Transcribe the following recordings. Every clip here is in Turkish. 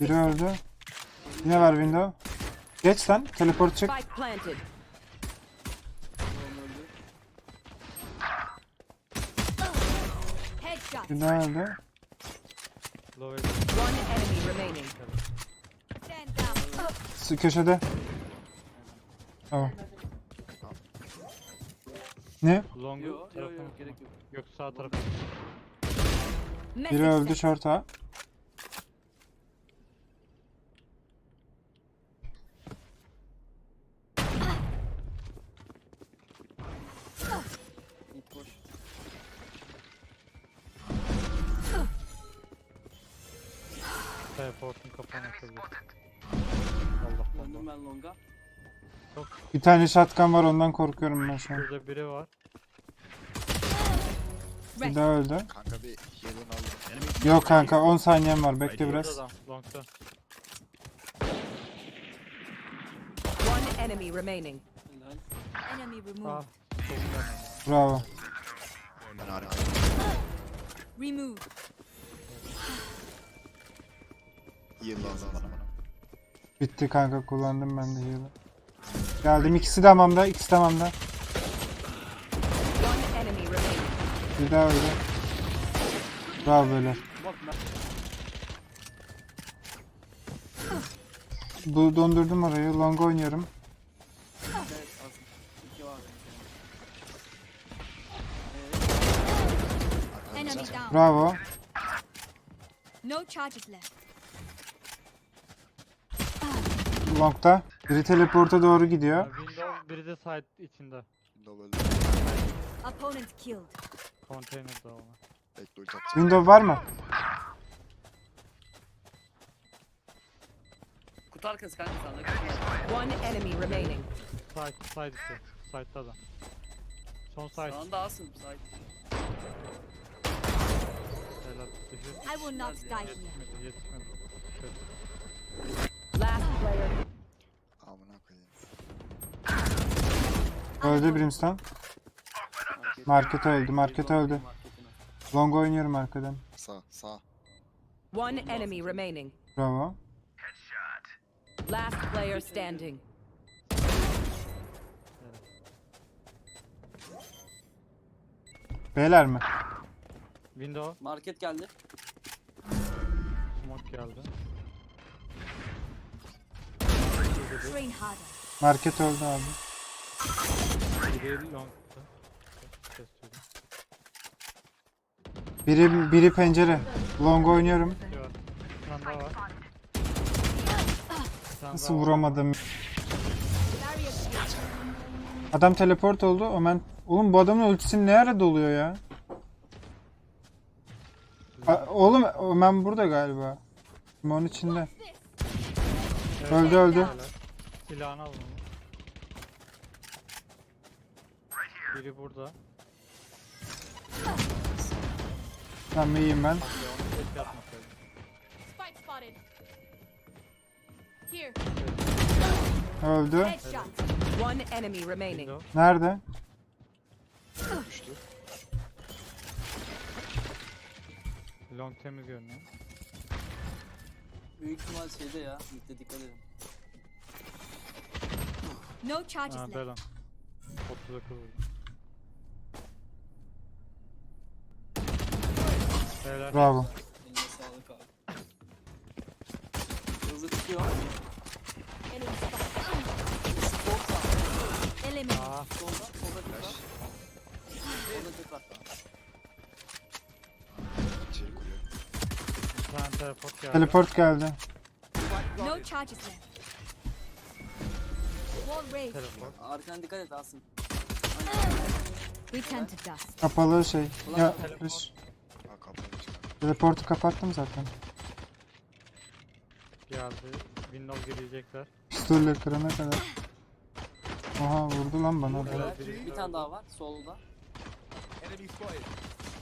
Biri öldü. Yine var window. Geç lan. Teleport çık. Bir daha öldü. Su- Köşede. Tamam. Ne? Long Yok yok gerek yok. Yok sağ tarafı. Biri öldü sent. short'a. Teleportun kapağını açabilir. Allah Döndüm Allah. ben longa. Bir tane shotgun var ondan korkuyorum ben şu an. Şurada biri var. Bir daha öldü. Kanka bir heal'ını aldım. Yok kanka 10 saniyem var bekle Burada biraz. Long'da. One enemy remaining. Helal. Enemy removed. solunda. Bravo. Ben Removed. Heal lazım bana bana. Bitti kanka kullandım ben de heal'ı. Geldim ikisi de hamamda ikisi de hamamda. One enemy remaining. Bir daha öldü. Bravo böyle. Bu dondurdum orayı. Long oynuyorum. Enemy down. Bravo. No charges left. Long'da. Biri teleporta doğru gidiyor. Window biri de side içinde. Window öldü. Opponent killed. Container'da ona. Bekle ulti atacağım. Window var mı? Kutu arkası kanka sana. One enemy remaining. Side, side içi. Side'da da. Son side. Sağında alsın. Sağ. Helal. Düşür. I will not die here. Yetişmedi, yetişmedi. Şöyle. Öldü Brimstone. Market öldü, market öldü. Long oynuyorum arkadan. Sağ sağ. One enemy remaining. Bravo. Last player standing. Beyler mi? Window. Market geldi. Smoke geldi. Market öldü abi. Biri. Biri biri pencere. Long oynuyorum. Bir var. Bir tane daha var. Bir tane Nasıl daha var. vuramadım? Adam teleport oldu. Omen. Oğlum bu adamın ultisi ne ara doluyor ya? A- oğlum Omen burada galiba. Simon içinde. Öldü öldü. Silahını alın Biri burada. Tamam iyiyim ben. Spike spotted. Here. Öldü. Headshot. One enemy remaining. Window. Nerede? Düştü. Long temiz görünüyor. Büyük ihtimal şeyde ya. Mid'de dikkat edin. No charges Ha left. Belan. 30 akıl Helal. Bravo. Eline sağlık abi. Hızlı çıkıyor. Enemy spotted. Sol sağ. Eliminate. Aa, Solda. Solda tek var. Solda tek var. İçeri kuruyor. bir tane teleport geldi. Teleport geldi. No charges left. Wall raised. Teleport. Arkana dikkat et Asım. Return to dust. Kapalı şey. Ya Teleport. Teleportu kapattım zaten. Geldi. Window girecekler. Pistolle kırana kadar. Oha vurdu lan bana. da. Evet. Bir tane daha var. Solda. Şu an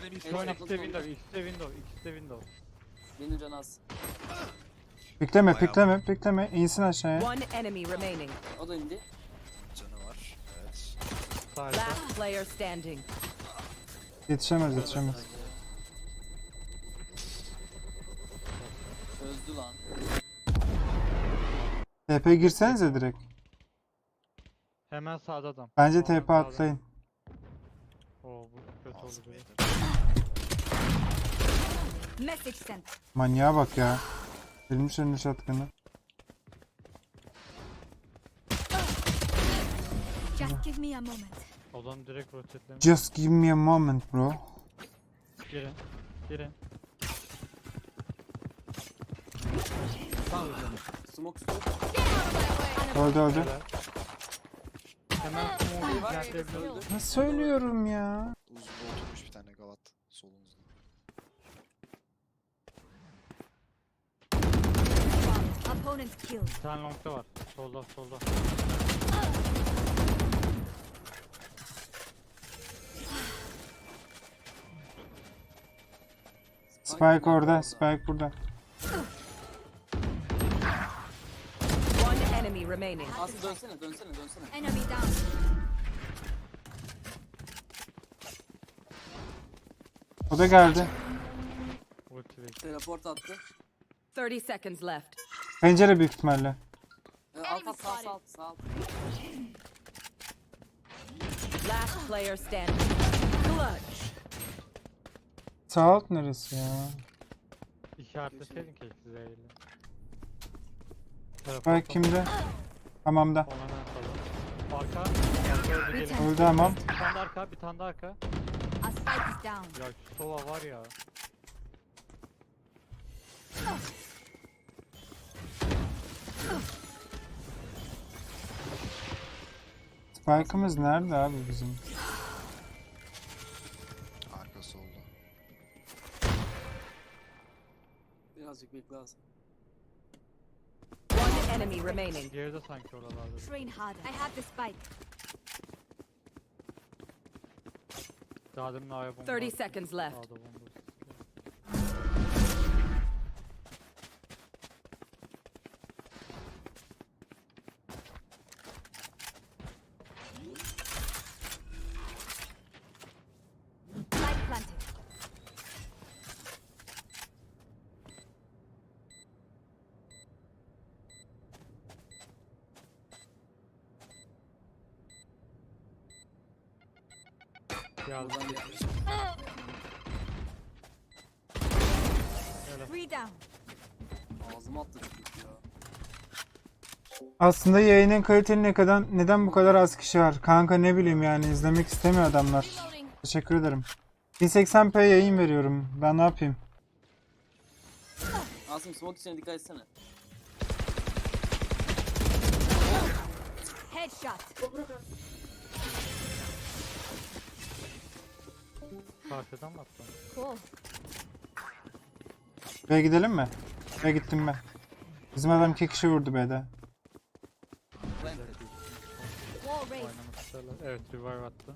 Evet, ikisi de solda. window, ikisi de window, ikisi de window. Benim canı az. Pikleme pikleme pikleme. İnsin aşağıya. One enemy remaining. O da indi. Canı var. Evet. Sadece. Last player standing. Yetişemez yetişemez. Çözdü lan. TP girsenize direkt. Hemen sağda adam. Bence TP sağda. atlayın. Oo bu kötü oldu. Message sent. Manyağa bak ya. Bilmiş önüne şatkanı. Just give me a moment. Adam direkt rotetlemiş. Just give me a moment bro. Girin. Girin. Smoke smoke. Öldü öldü. Hemen smoke'u işaretleyebiliyoruz. Ne söylüyorum ya? Uzunda oturmuş bir tane gavat solunuzda. Opponent killed. Bir tane longda var. Solda solda. Spike orada, Spike burada. Remaining. Aslı dönsene dönsene dönsene. Enemy down. O da geldi. Ulti. Teleport attı. 30 seconds left. Pencere büyük ihtimalle. Ee, alt alt sağ sağ alt sağ alt. Last player standing. Clutch. Sağ alt neresi ya? İşaretleseydin keşke Z'yle. Spike kimde? Hamamda. Salalım. Arka. Arka öldü gelin. Öldü hamam. Bir tane de arka, bir tane de arka. A spike is down. Ya şu sova var ya. Spike'ımız nerede abi bizim? Enemy remaining. Diğeri de sanki oralarda. Train harder. I have the spike. Daha demin A'ya bomba 30 attı. seconds left. A'da bomba attı. Spike planted. Down. Ağzıma attı çocuk ya. Aslında yayının kaliteli ne kadar neden bu kadar az kişi var? Kanka ne bileyim yani izlemek istemiyor adamlar. Teşekkür ederim. 1080p yayın veriyorum. Ben ne yapayım? Asım smoke içine dikkat etsene. Headshot. Karşıdan mı attın? Cool. B'ye gidelim mi? B'ye gittim ben. Bizim adam iki kişi vurdu B'de. Planted. Wall raised. Oynamak isterler. Evet revive attı.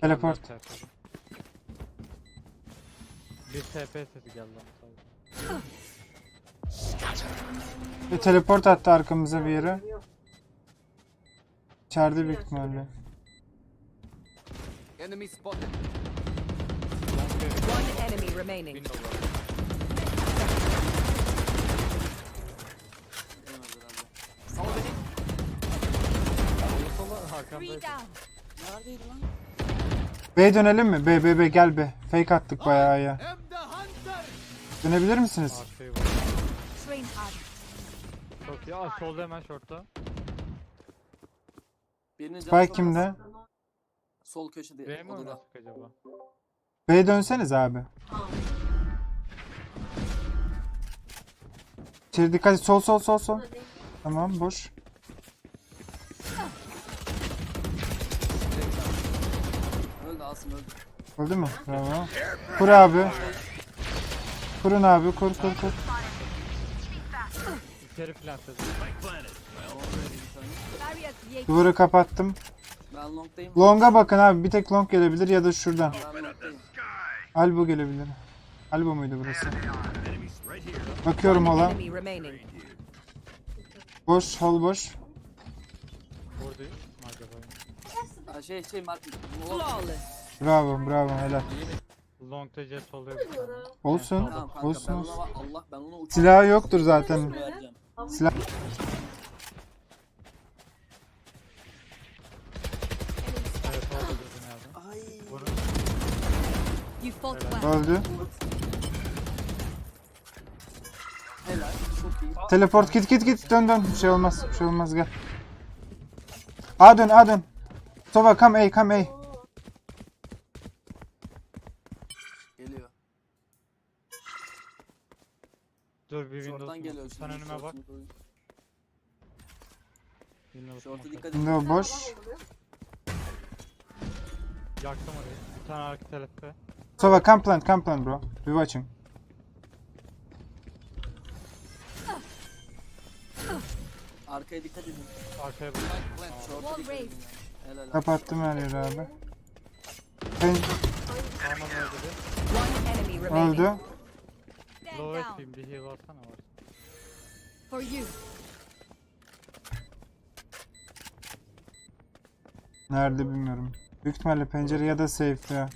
Teleport. TP'de. Bir TP sesi geldi ama sadece. Bir teleport attı arkamıza bir yere. İçeride büyük ihtimalle. Enemy spotted. One enemy remaining. Yemez herhalde. Sal beni. Sola Three Hakan'daydı. down. Neredeydi lan? B'ye dönelim mi? B B B gel B. Fake attık bayağı ya. Dönebilir misiniz? Arkayı. Train. Çok iyi. Aa solda hemen. Birinin canı Spike kimde? Sol köşede B mi odada. oynasak acaba? B'ye dönseniz abi. İçeri dikkat et. Sol sol sol sol. Tamam boş. Öldü Asım öldü. Öldü mü? Bravo. Kur abi. Kurun abi. Kur kur kur. İçeri kapattım. Ben long'dayım. Long'a bakın abi. Bir tek long gelebilir ya da şuradan. Ben long'dayım. Albo gelebilir. Albo muydu burası? Bakıyorum hala. Boş, hol boş. Buradayım mı acaba? Ha, şey şey Martin. Long. Bravo, bravo helal. Long'da jet oluyor. Olsun. Kanka Olsun ben olsun. ona Allah ben ona uçak Silahı yoktur zaten. Silah. Öldü. Helal. Çok iyi. Teleport git git git dön dön. Bir şey olmaz. Bir şey olmaz gel. A dön A dön. Sova come A come A. Geliyor. Dur bir Short'tan Windows. geliyor Sen önüme bak. Windows. Short'a dikkat edin. Window boş. Yaktım orayı. Bir tane arka telefe. Sova come plant come plant bro. We watching. Arkaya dikkat edin. Arkaya bak. Wall raised. Helal. Kapattım her yeri abi. Tamam öldü bir. One enemy remaining. öldü. Stand Low down. HP'yim bir heal alsana var. For you. Nerede bilmiyorum. Büyük ihtimalle pencere ya da safe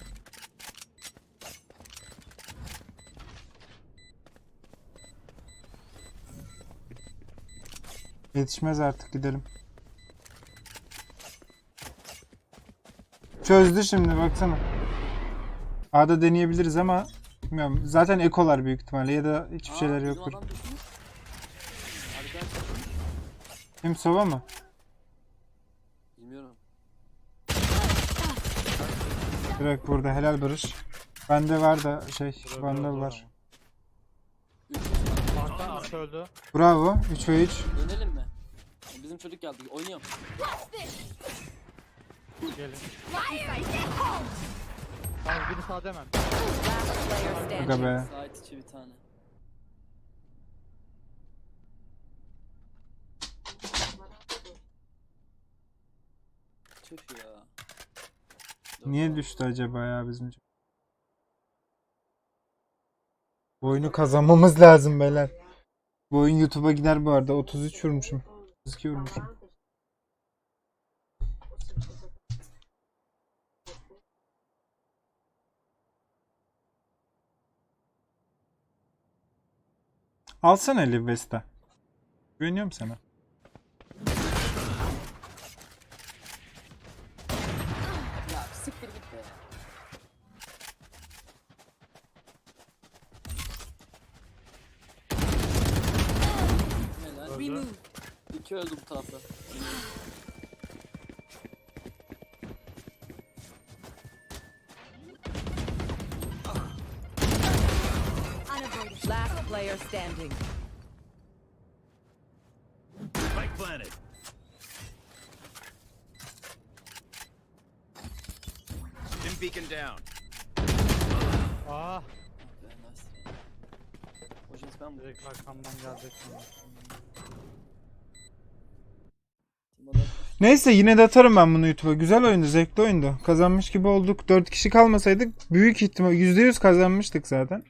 Yetişmez artık gidelim. Çözdü şimdi baksana. A'da deneyebiliriz ama bilmiyorum. Zaten ekolar büyük ihtimalle ya da hiçbir Aa, şeyler yoktur. Kim sova mı? bilmiyorum. Direkt burada helal barış. Bende var da şey vandal var. Arka öldü. Bravo 3 ve 3. Dönelim mi? Bizim çocuk geldi. Oynuyorum. Gelin. Tamam biri sağ demem. Last player Aga standing. be. Sait içi bir tane. Tüh ya. Niye düştü acaba ya bizim çocuk? Bu oyunu kazanmamız lazım beyler. Bu oyun YouTube'a gider bu arada. 33 vurmuşum. 32 vurmuşum. Alsana Liv Vesta. Güveniyorum sana. 2 öldü bu tarafta. Last player standing. Spike planted. Stim beacon down. Ah. Hocam ben. Direkt arkamdan gelecek. Neyse yine de atarım ben bunu YouTube'a. Güzel oyundu, zevkli oyundu. Kazanmış gibi olduk. 4 kişi kalmasaydık büyük ihtimal %100 kazanmıştık zaten.